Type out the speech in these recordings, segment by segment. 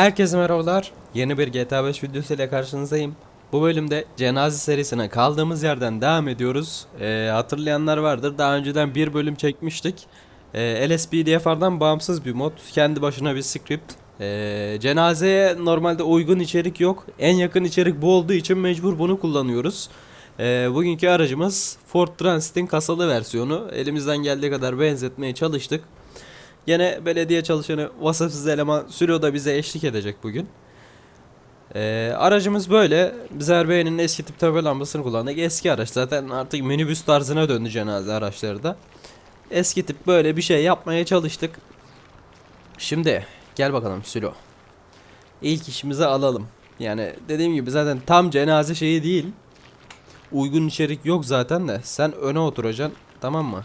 Herkese merhabalar. Yeni bir GTA 5 videosu ile karşınızdayım. Bu bölümde cenaze serisine kaldığımız yerden devam ediyoruz. Ee, hatırlayanlar vardır. Daha önceden bir bölüm çekmiştik. Ee, LSPDFR'dan bağımsız bir mod. Kendi başına bir script. Ee, cenazeye normalde uygun içerik yok. En yakın içerik bu olduğu için mecbur bunu kullanıyoruz. Ee, bugünkü aracımız Ford Transit'in kasalı versiyonu. Elimizden geldiği kadar benzetmeye çalıştık. Yine belediye çalışanı vasıfsız eleman Sülo da bize eşlik edecek bugün. Ee, aracımız böyle. Biz Erbeğen'in eski tip tepe lambasını kullandık. Eski araç zaten artık minibüs tarzına döndü cenaze araçları da. Eski tip böyle bir şey yapmaya çalıştık. Şimdi gel bakalım Sülo. İlk işimizi alalım. Yani dediğim gibi zaten tam cenaze şeyi değil. Uygun içerik yok zaten de. Sen öne oturacaksın. Tamam mı?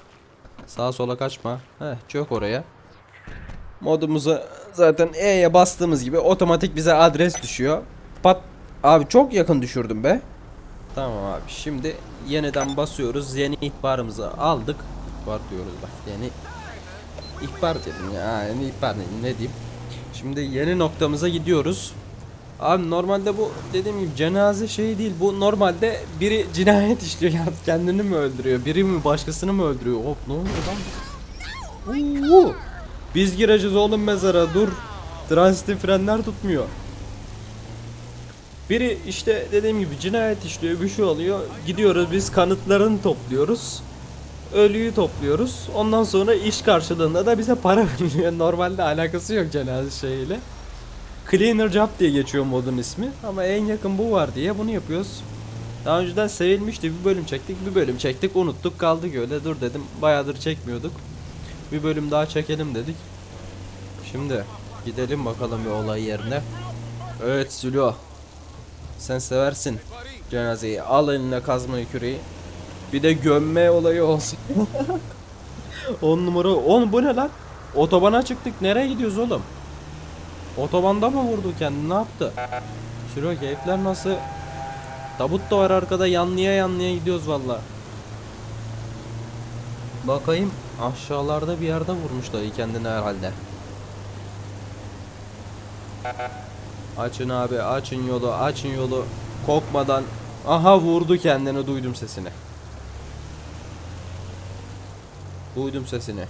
Sağa sola kaçma. Heh, çök oraya. Modumuzu zaten E'ye bastığımız gibi otomatik bize adres düşüyor. Pat abi çok yakın düşürdüm be. Tamam abi şimdi yeniden basıyoruz. Yeni ihbarımızı aldık. İhbar diyoruz bak yeni ihbar dedim ya yeni ihbar dedim ne diyeyim. Şimdi yeni noktamıza gidiyoruz. Abi normalde bu dediğim gibi cenaze şeyi değil. Bu normalde biri cinayet işliyor ya kendini mi öldürüyor? Biri mi başkasını mı öldürüyor? Hop ne oluyor lan? Uuu. Biz gireceğiz oğlum mezara dur. Transitin frenler tutmuyor. Biri işte dediğim gibi cinayet işliyor bir şey oluyor. Gidiyoruz biz kanıtlarını topluyoruz. Ölüyü topluyoruz. Ondan sonra iş karşılığında da bize para veriliyor. Normalde alakası yok cenaze şeyiyle. Cleaner Job diye geçiyor modun ismi. Ama en yakın bu var diye bunu yapıyoruz. Daha önceden sevilmişti. Bir bölüm çektik, bir bölüm çektik, unuttuk, kaldık öyle. Dur dedim, bayağıdır çekmiyorduk. Bir bölüm daha çekelim dedik. Şimdi gidelim bakalım bir olay yerine. Evet Sülo. Sen seversin cenazeyi. Al eline kazmayı küreği. Bir de gömme olayı olsun. 10 numara. On bu ne lan? Otobana çıktık. Nereye gidiyoruz oğlum? Otobanda mı vurdu kendini? Ne yaptı? Sülo keyifler nasıl? Tabut da var arkada. Yanlıya yanlıya gidiyoruz valla. Bakayım. Aşağılarda bir yerde vurmuş dayı kendini herhalde. Açın abi açın yolu açın yolu. Korkmadan. Aha vurdu kendini duydum sesini. Duydum sesini.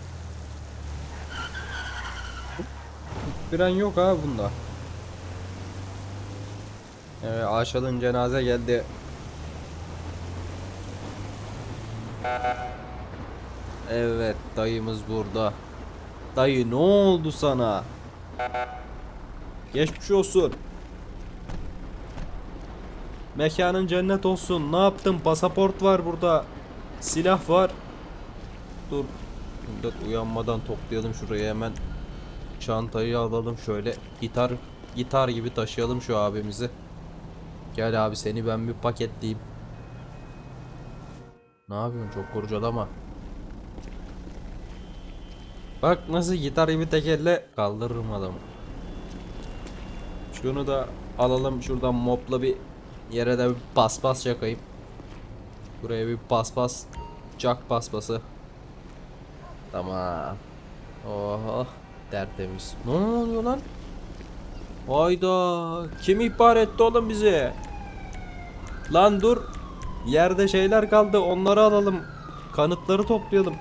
Fren yok abi bunda. Evet Aşal'ın cenaze geldi Evet dayımız burada Dayı ne oldu sana Geçmiş olsun Mekanın cennet olsun. Ne yaptın? Pasaport var burada. Silah var. Dur. Millet uyanmadan toplayalım şuraya hemen. Çantayı alalım şöyle. Gitar gitar gibi taşıyalım şu abimizi. Gel abi seni ben bir paketleyeyim. Ne yapıyorsun? Çok kurcalama. Bak nasıl gitar gibi tek elle kaldırırım adamı. Şunu da alalım şuradan mopla bir Yere de bir paspas yakayım. Buraya bir paspas. Çak paspası. Tamam. Oha. Tertemiz. Ne oluyor lan? Hayda. Kim ihbar etti oğlum bizi? Lan dur. Yerde şeyler kaldı. Onları alalım. Kanıtları toplayalım.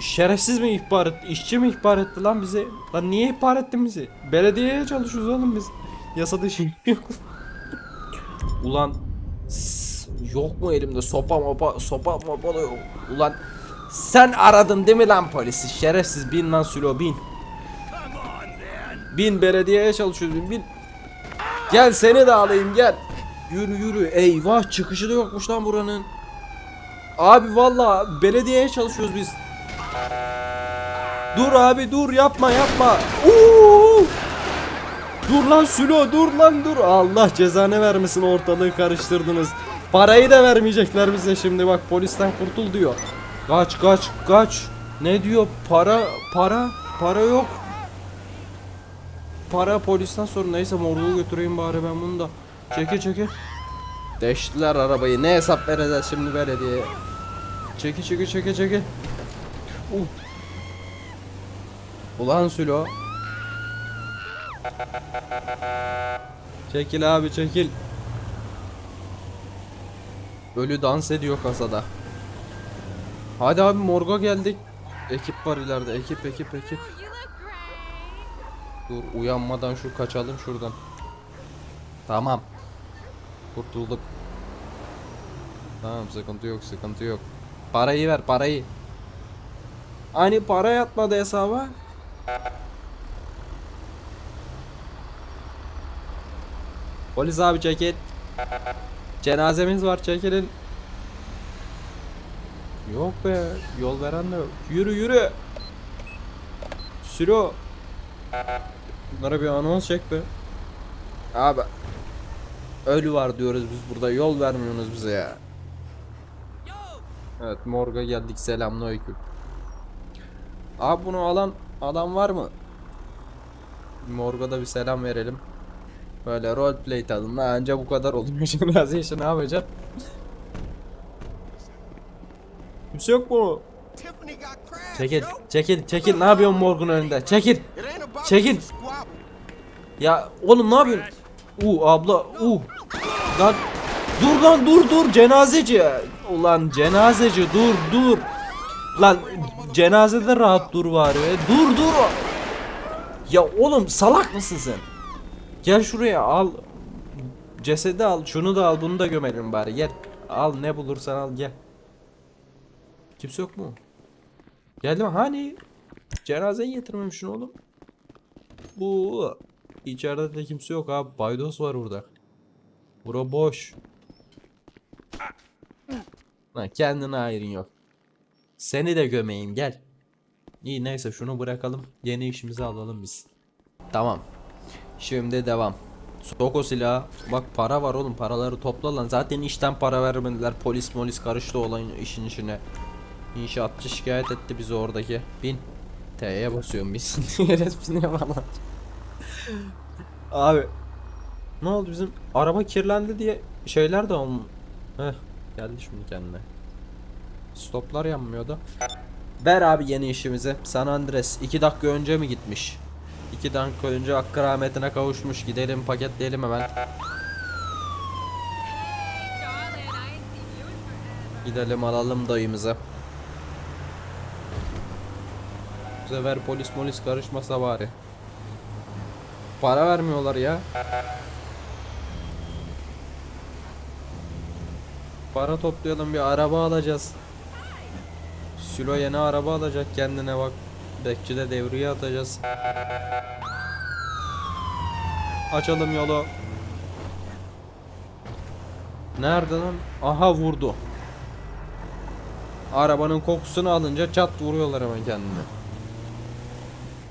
Şerefsiz mi ihbar etti? İşçi mi ihbar etti lan bizi? Lan niye ihbar ettin bizi? Belediyeye çalışıyoruz oğlum biz. Yasa dışı yok. Ulan yok mu elimde sopa mopa sopa mopa da yok. Ulan sen aradın değil mi lan polisi? Şerefsiz bin lan Sülo bin. Bin belediyeye çalışıyoruz bin, bin. Gel seni de alayım gel. Yürü yürü eyvah çıkışı da yokmuş lan buranın. Abi valla belediyeye çalışıyoruz biz. Dur abi dur yapma yapma. Uuu. Dur lan Sülo dur lan dur. Allah cezanı vermesin ortalığı karıştırdınız. Parayı da vermeyecekler bize şimdi bak polisten kurtul diyor. Kaç kaç kaç. Ne diyor? Para para para yok. Para polisten sonra neyse morluğu götüreyim bari ben bunu da. Çeke çeke. Deştiler arabayı. Ne hesap vereceğiz şimdi belediyeye? Çeke çeke çeke çeke. Uh. Ulan Sülo. Çekil abi çekil. Ölü dans ediyor kasada. Hadi abi morga geldik. Ekip var ileride. Ekip ekip ekip. Dur uyanmadan şu kaçalım şuradan. Tamam. Kurtulduk. Tamam sıkıntı yok sıkıntı yok. Parayı ver parayı. Hani para yatmadı hesaba. Polis abi çekil. Cenazemiz var çekilin. Yok be yol veren de yok. Yürü yürü. Sürü. Bunlara bir anons çek be. Abi. Ölü var diyoruz biz burada yol vermiyorsunuz bize ya. Evet morga geldik selamünaleyküm. Abi bunu alan adam var mı? Morga da bir selam verelim. Böyle roleplay tadında anca bu kadar olmuyor cenaze işi ne yapacağım? Kimse yok mu? Çekil, çekil, çekil. Ne yapıyorsun morgun önünde? Çekil. Çekil. Ya oğlum ne yapıyorsun? U abla, u. Lan dur lan dur dur cenazeci. Ulan cenazeci dur dur. Lan cenazede rahat dur var ya. Dur dur. Ya oğlum salak mısın sen? Gel şuraya al. Cesedi al, şunu da al, bunu da gömelim bari. Gel. Al ne bulursan al gel. Kimse yok mu? Geldim hani cenazeyi getirmemişsin oğlum. Bu içeride de kimse yok abi. Baydos var burada. Bura boş. Lan kendine ayrın yok. Seni de gömeyim gel. İyi neyse şunu bırakalım. Yeni işimizi alalım biz. Tamam. Şimdi devam. Sok o silahı. Bak para var oğlum paraları topla lan. Zaten işten para vermediler. Polis molis karıştı olayın işin içine. İnşaatçı şikayet etti bizi oradaki. Bin. T'ye basıyorum biz. Resmini yapalım. Abi. Ne oldu bizim araba kirlendi diye şeyler de olm. Heh geldi şimdi kendine. Stoplar yanmıyordu. Ver abi yeni işimizi. San Andres 2 dakika önce mi gitmiş? 2 dakika önce hakkı rahmetine kavuşmuş. Gidelim paketleyelim hemen. Gidelim alalım dayımızı. Bu sefer polis molis karışmasa bari. Para vermiyorlar ya. Para toplayalım bir araba alacağız. Sülo yeni araba alacak kendine bak. Bekçi de devreye atacağız. Açalım yolu. Nerede lan? Aha vurdu. Arabanın kokusunu alınca çat vuruyorlar hemen kendine.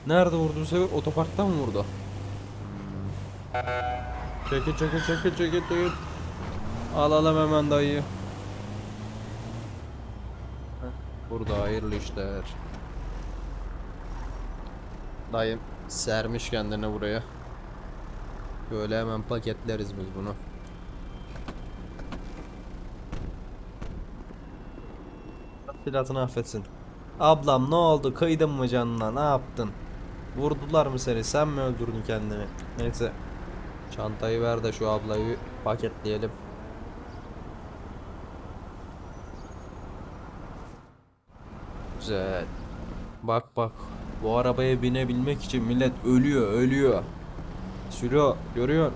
Nerede vurdu bu sefer? Otoparkta mı vurdu? Çekil çekil çekil çekil çekil. Alalım hemen dayıyı. Heh, Burada hayırlı işler. Dayım sermiş kendini buraya. Böyle hemen paketleriz biz bunu. Filatını affetsin. Ablam ne oldu? Kıydın mı canına? Ne yaptın? Vurdular mı seni? Sen mi öldürdün kendini? Neyse. Çantayı ver de şu ablayı paketleyelim. Güzel. Bak bak. Bu arabaya binebilmek için millet ölüyor, ölüyor. Sürüyor, görüyor.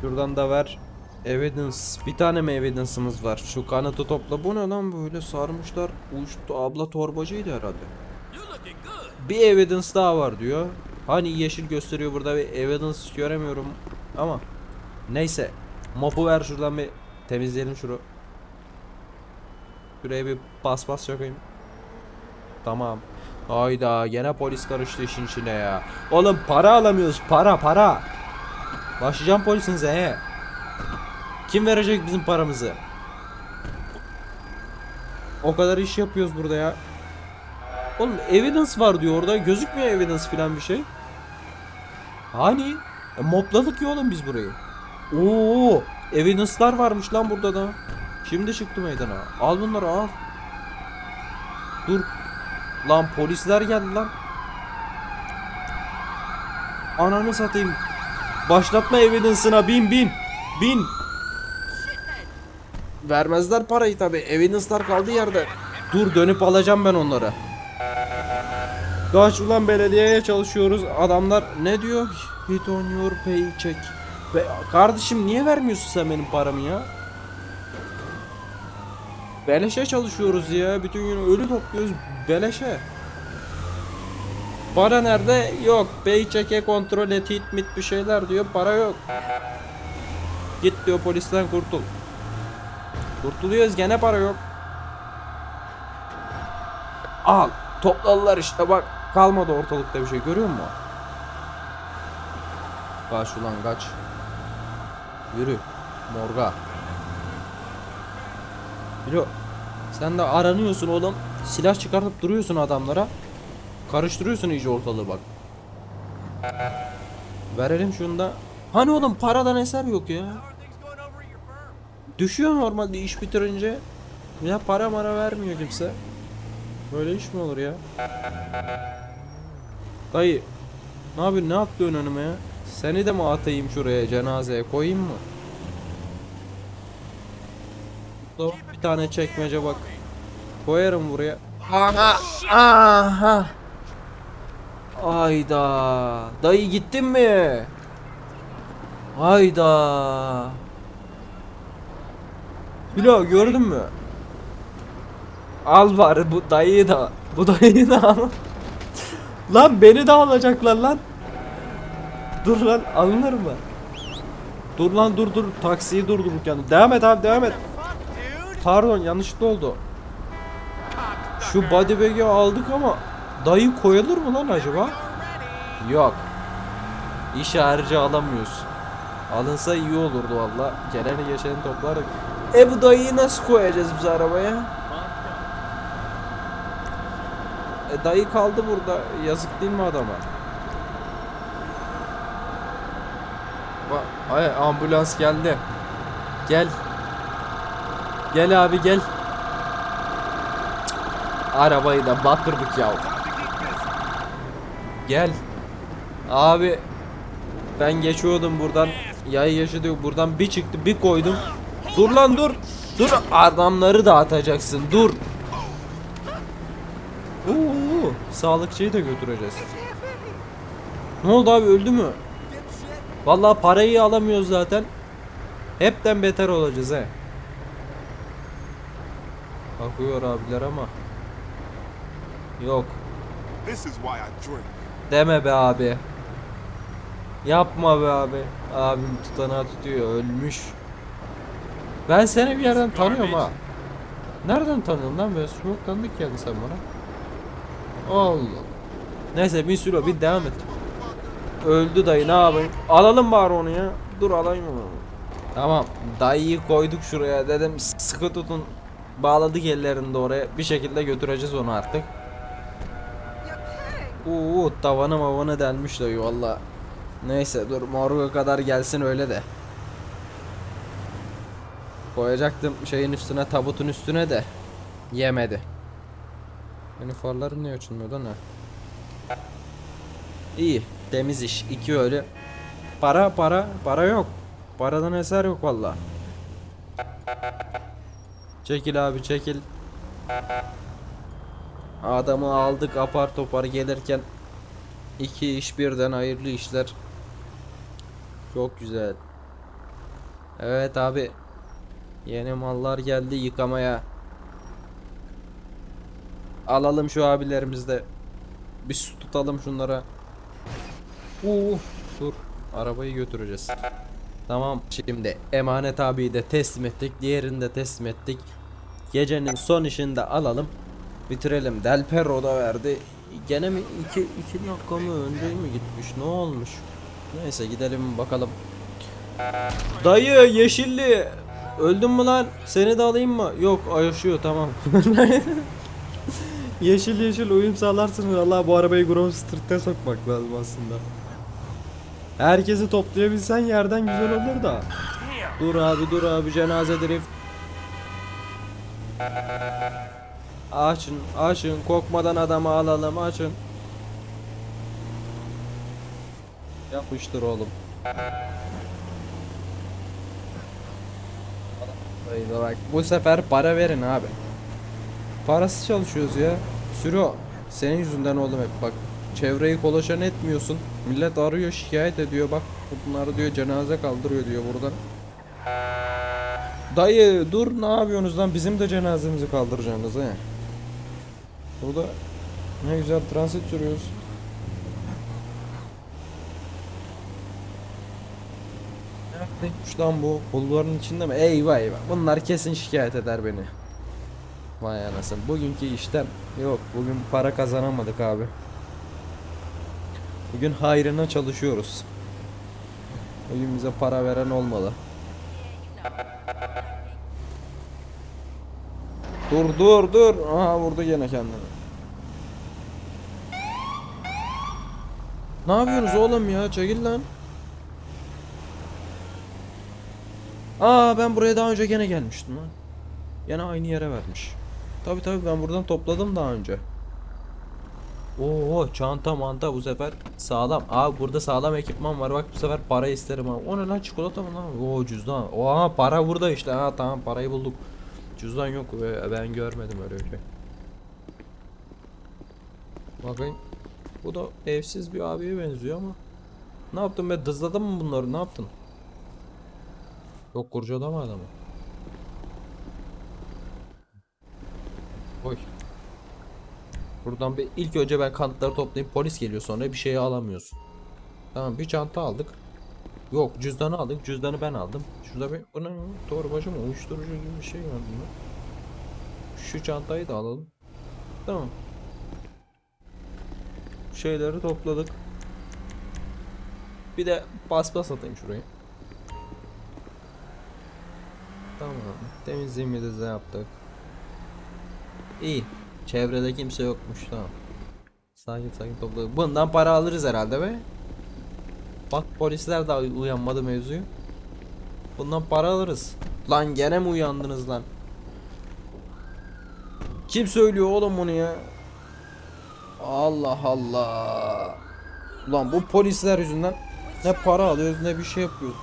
Şuradan da ver. Evidence. Bir tane mi evidence'ımız var? Şu kanıtı topla. Bu ne lan böyle sarmışlar. Uçtu. Abla torbacıydı herhalde. Bir evidence daha var diyor. Hani yeşil gösteriyor burada bir evidence göremiyorum ama neyse. Mopu ver şuradan bir temizleyelim şunu. Şuraya bir bas bas yapayım. Tamam. Hayda gene polis karıştı işin içine ya. Oğlum para alamıyoruz para para. Başlayacağım polisinize he. Kim verecek bizim paramızı? O kadar iş yapıyoruz burada ya. Oğlum evidence var diyor orada. Gözükmüyor evidence filan bir şey. Hani? E, mopladık ya oğlum biz burayı. Oo, evidence'lar varmış lan burada da. Şimdi çıktı meydana. Al bunları al. Dur. Lan polisler geldi lan. Ananı satayım. Başlatma evidence'ına bin bin. Bin. Vermezler parayı tabi. Evidence'lar kaldı yerde. Dur dönüp alacağım ben onları. Kaç ulan belediyeye çalışıyoruz. Adamlar ne diyor? Hit on your paycheck. Be kardeşim niye vermiyorsun sen benim paramı ya? Beleşe çalışıyoruz ya. Bütün gün ölü topluyoruz. Beleşe. Para nerede? Yok. Paycheck'e kontrol et, hit mit bir şeyler diyor. Para yok. Git diyor polisten kurtul. Kurtuluyoruz gene para yok. Al. Topladılar işte bak. Kalmadı ortalıkta bir şey görüyor musun? Kaç ulan kaç. Yürü. Morga. Yürü. Sen de aranıyorsun oğlum. Silah çıkartıp duruyorsun adamlara. Karıştırıyorsun iyice ortalığı bak. Verelim şunu da. Hani oğlum paradan eser yok ya. Düşüyor normalde iş bitirince. Ya para mara vermiyor kimse. Böyle iş mi olur ya? Dayı. Ne yapıyorsun? Ne atlıyorsun önüme ya? Seni de mi atayım şuraya cenazeye koyayım mı? Burada bir tane çekmece bak. Koyarım buraya. Aha! Aha! Ayda. Dayı gittin mi? Hayda. Bilo gördün mü? Al var bu dayıyı da. Bu dayıyı da al. lan beni de alacaklar lan. Dur lan alınır mı? Dur lan dur dur taksiyi durdururken. Devam et abi devam et. Pardon yanlışlıkla oldu. Şu body bag'i aldık ama dayı koyulur mu lan acaba? Yok. İş harcı alamıyoruz. Alınsa iyi olurdu valla. Geleni geçeni toplardık. E bu dayıyı nasıl koyacağız biz arabaya? E dayı kaldı burada. Yazık değil mi adama? Bak, ay ambulans geldi. Gel. Gel abi gel. Arabayı da batırdık ya. Gel. Abi ben geçiyordum buradan. Yay diyor buradan bir çıktı bir koydum. Dur lan dur. Dur adamları da atacaksın. Dur. Oo, sağlıkçıyı da götüreceğiz. Ne oldu abi öldü mü? Vallahi parayı alamıyoruz zaten. Hepten beter olacağız he. Bakıyor abiler ama. Yok. Deme be abi. Yapma be abi. Abim tutanağı tutuyor ölmüş. Ben seni bir yerden tanıyorum ha. Nereden tanıyorsun lan böyle çok tanıdık geldi sen bana. Allah. Neyse bir sürü bir devam et. Öldü dayı ne yapayım? Alalım bari onu ya. Dur alayım onu. Tamam dayıyı koyduk şuraya dedim sıkı tutun. Bağladık ellerini de oraya. Bir şekilde götüreceğiz onu artık. Uuu tavanı mavanı delmiş dayı valla. Neyse dur morga kadar gelsin öyle de. Koyacaktım şeyin üstüne tabutun üstüne de. Yemedi. Benim farlarım niye açılmıyor da ne? İyi temiz iş iki ölü. Para para para yok. Paradan eser yok valla. Çekil abi çekil. Adamı aldık apar topar gelirken iki iş birden hayırlı işler. Çok güzel. Evet abi. Yeni mallar geldi yıkamaya. Alalım şu abilerimizde. Bir su tutalım şunlara. Uf, dur. Arabayı götüreceğiz. Tamam şimdi emanet abiyi de teslim ettik. Diğerini de teslim ettik. Gecenin son işini de alalım. Bitirelim. Del Perro da verdi. gene mi iki, iki dakika mı önce mi gitmiş ne olmuş? Neyse gidelim bakalım. Dayı yeşilli öldün mü lan? Seni de alayım mı? Yok yaşıyor tamam. yeşil yeşil uyum sağlarsın. Allah bu arabayı Grove Street'e sokmak lazım aslında. Herkesi toplayabilsen yerden güzel olur da. Dur abi dur abi cenaze drift. Açın açın kokmadan adamı alalım açın. Yapıştır oğlum. Haydi bak bu sefer para verin abi. Parası çalışıyoruz ya. Sürü senin yüzünden oğlum hep bak. Çevreyi kolaçan etmiyorsun. Millet arıyor şikayet ediyor bak. Bunları diyor cenaze kaldırıyor diyor buradan. Dayı dur ne yapıyorsunuz lan bizim de cenazemizi kaldıracaksınız he. Burada ne güzel transit sürüyoruz. Neredeymiş lan bu? Bulvarın içinde mi? Eyvah eyvah. Bunlar kesin şikayet eder beni. Vay anasını. Bugünkü işten yok. Bugün para kazanamadık abi. Bugün hayrına çalışıyoruz. Bugün bize para veren olmalı. Dur dur dur. Aha vurdu gene kendini. Ne yapıyorsunuz oğlum ya? Çekil lan. Aa ben buraya daha önce gene gelmiştim lan. Gene aynı yere vermiş. Tabi tabi ben buradan topladım daha önce. Oo çanta manta bu sefer sağlam. Abi burada sağlam ekipman var bak bu sefer para isterim abi. O ne lan çikolata mı lan? Oo cüzdan. Oha para burada işte. Ha tamam parayı bulduk. Cüzdan yok ve ben görmedim öyle bir şey. Bakayım. Bu da evsiz bir abiye benziyor ama. Ne yaptın be dızladın mı bunları ne yaptın? Yok kurcalama adamı. Oy. Buradan bir ilk önce ben kanıtları toplayayım polis geliyor sonra bir şeyi alamıyorsun. Tamam bir çanta aldık. Yok cüzdanı aldık cüzdanı ben aldım. Şurada bir bu ne lan? torbacı mı uyuşturucu gibi bir şey var bunda. Şu çantayı da alalım. Tamam. Şeyleri topladık. Bir de paspas atayım şuraya. Tamam. Temizliğimizi de yaptık. İyi. Çevrede kimse yokmuş tamam. Sakin sakin topladık. Bundan para alırız herhalde be. Bak polisler daha uyanmadı mevzuyu. Bundan para alırız. Lan gene mi uyandınız lan? Kim söylüyor oğlum bunu ya? Allah Allah. Ulan bu polisler yüzünden ne para alıyoruz ne bir şey yapıyoruz.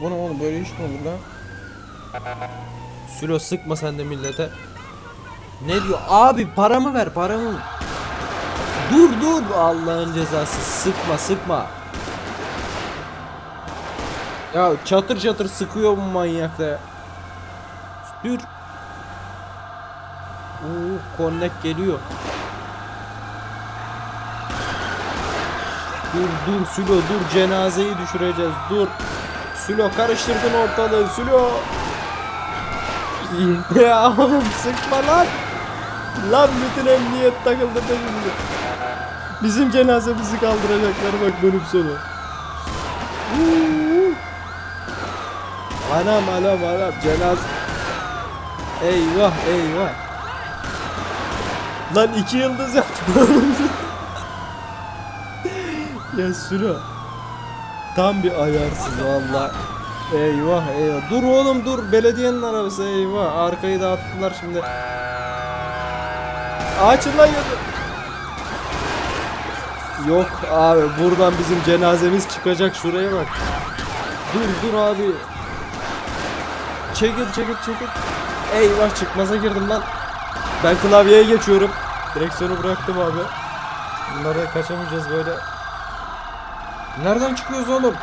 Bu ne oğlum böyle iş mi olur lan? Sülo sıkma sen de millete. Ne diyor? Abi paramı ver paramı. Dur dur Allah'ın cezası sıkma sıkma. Ya çatır çatır sıkıyor bu manyak da. Sür. Oo connect geliyor. Dur dur Sülo dur cenazeyi düşüreceğiz dur. Sülo karıştırdın ortalığı Sülo. ya oğlum sıkma lan. Lan bütün emniyet takıldı peşimde. Bizim cenazemizi kaldıracaklar bak bölüm sonu. Anam anam anam cenaz. Eyvah eyvah. Lan iki yıldız yaptım. ya Sülo. Tam bir ayarsız valla. Eyvah eyvah. Dur oğlum dur. Belediyenin arabası eyvah. Arkayı da attılar şimdi. Açın lan yolu. Yok abi buradan bizim cenazemiz çıkacak şuraya bak. Dur dur abi. Çekil çekil çekil. Eyvah çıkmaza girdim lan. Ben klavyeye geçiyorum. Direksiyonu bıraktım abi. Bunlara kaçamayacağız böyle. Nereden çıkıyoruz oğlum?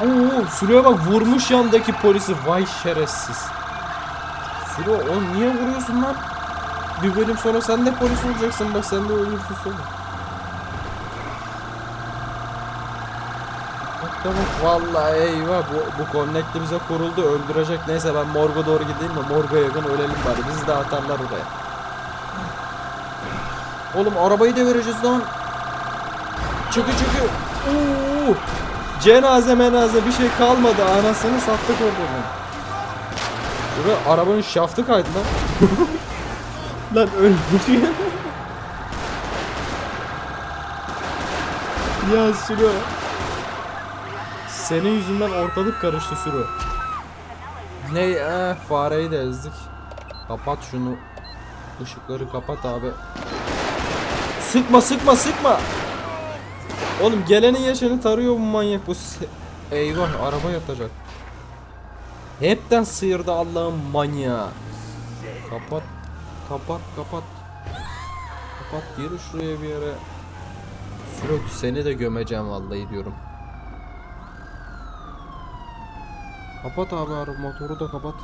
Oo, Sülo'ya bak vurmuş yandaki polisi. Vay şerefsiz. Sülo oğlum niye vuruyorsun lan? Bir bölüm sonra sen de polis olacaksın bak sen de ölürsün sonra. Bak da vallahi eyvah bu, bu connect'i bize kuruldu öldürecek. Neyse ben morga doğru gideyim de morga yakın ölelim bari. Bizi de atarlar oraya. Oğlum arabayı devireceğiz lan. Çıkı çıkı. Oo. Cenaze menaze bir şey kalmadı. Anasını sattık orada. Şurada arabanın şaftı kaydı lan. lan ölmüş ya. ya Sürü. Senin yüzünden ortalık karıştı Sürü. Ne eh, fareyi de ezdik. Kapat şunu. Işıkları kapat abi. Sıkma sıkma sıkma. Oğlum gelenin yaşını tarıyor bu manyak bu. Eyvah araba yatacak. Hepten sıyırdı Allah'ın manyağı. Kapat. Kapat kapat. Kapat gir şuraya bir yere. Sürök seni de gömeceğim vallahi diyorum. Kapat abi araba motoru da kapat.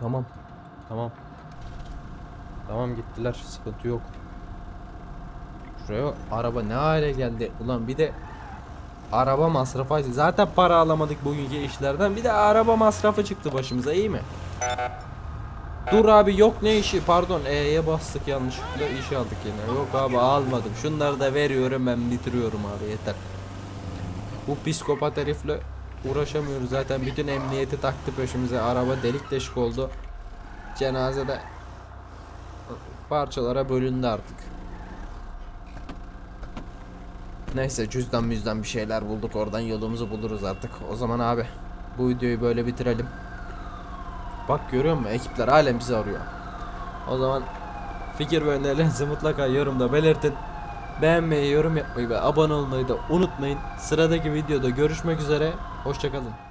Tamam. Tamam. Tamam gittiler. Sıkıntı yok. Şuraya araba ne hale geldi. Ulan bir de araba masrafı. Zaten para alamadık bugünkü işlerden. Bir de araba masrafı çıktı başımıza iyi mi? Dur abi yok ne işi? Pardon E'ye bastık yanlışlıkla işi aldık yine. Yok abi almadım. Şunları da veriyorum ben bitiriyorum abi yeter. Bu psikopat herifle uğraşamıyoruz. Zaten bütün emniyeti taktı peşimize. Araba delik deşik oldu. Cenazede parçalara bölündü artık Neyse cüzdan müzdan bir şeyler bulduk oradan yolumuzu buluruz artık o zaman abi bu videoyu böyle bitirelim Bak görüyor musun? Ekipler halen bizi arıyor. O zaman fikir ve önerilerinizi mutlaka yorumda belirtin. Beğenmeyi, yorum yapmayı ve abone olmayı da unutmayın. Sıradaki videoda görüşmek üzere. Hoşçakalın.